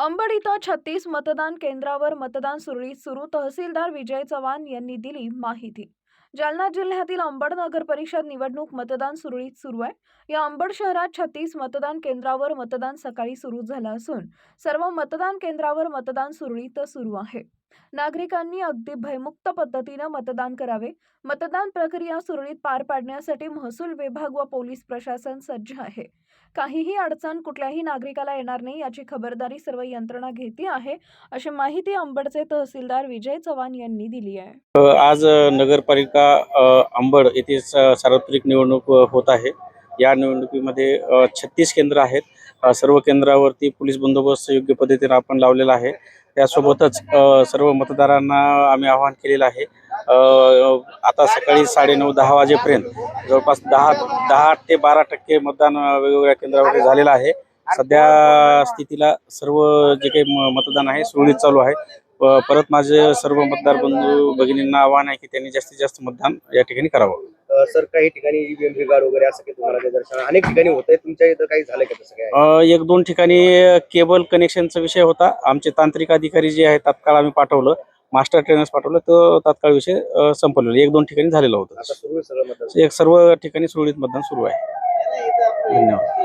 अंबड इथं छत्तीस मतदान केंद्रावर मतदान सुरळीत सुरू. तहसीलदार विजय चव्हाण यांनी दिली माहिती. जालना जिल्ह्यातील अंबड नगर परिषद निवडणूक मतदान सुरळीत सुरू आहे. या अंबड शहरात छत्तीस मतदान केंद्रावर मतदान सकाळी सुरू झालं असून सर्व मतदान केंद्रावर मतदान सुरळीत सुरू आहे. नागरिकांनी अगदी भयमुक्त पद्धतीनं मतदान करावे. मतदान प्रक्रिया सुरळीत पार पाडण्यासाठी महसूल विभाग व पोलीस प्रशासन सज्ज आहे. काहीही अडचण कुठल्याही नागरिकाला येणार नाही याची खबरदारी सर्व यंत्रणा घेते आहे अशी माहिती अंबडचे तहसीलदार विजय चव्हाण यांनी दिली आहे. आज नगरपालिका अंबड येथे सार्वत्रिक निवडणूक होत आहे. या निवडणुकीमध्ये छत्तीस केंद्र आहेत. सर्व केंद्रावरती पोलीस बंदोबस्त योग्य पद्धतीने आपण लावलेला आहे. त्यासोबतच सर्व मतदारांना आम्ही आवाहन केलेलं आहे. आता सकाळी साडेनऊ दहा वाजेपर्यंत जवळपास दहा दहा ते बारा टक्के मतदान वेगवेगळ्या केंद्रावरती झालेलं आहे. सध्या स्थितीला सर्व जे काही मतदान आहे सुरळीत चालू आहे. परत माझे सर्व मतदार बंधू भगिनींना आव्हान आहे की त्यांनी जास्तीत जास्त मतदान या ठिकाणी करावं. सर काही ठिकाणी ईव्हीएम बिघाड वगैरे असं काही तुम्हाला निदर्शन अनेक ठिकाणी होत आहे तुमच्या इथं काही झालं का तसं काय अ, एक दोन ठिकाणी केबल कनेक्शनचा विषय होता. आमचे तांत्रिक अधिकारी जे आहेत तात्काळ आम्ही पाठवलं. मास्टर ट्रेनर्स पाठवलं. तो तात्काळ विषय अ, संपवलेला. एक दोन ठिकाणी झालेला होता. आता सुरू आहे सगळं मतदान. एक सर्व ठिकाणी सुरळीत मतदान सुरू आहे. धन्यवाद.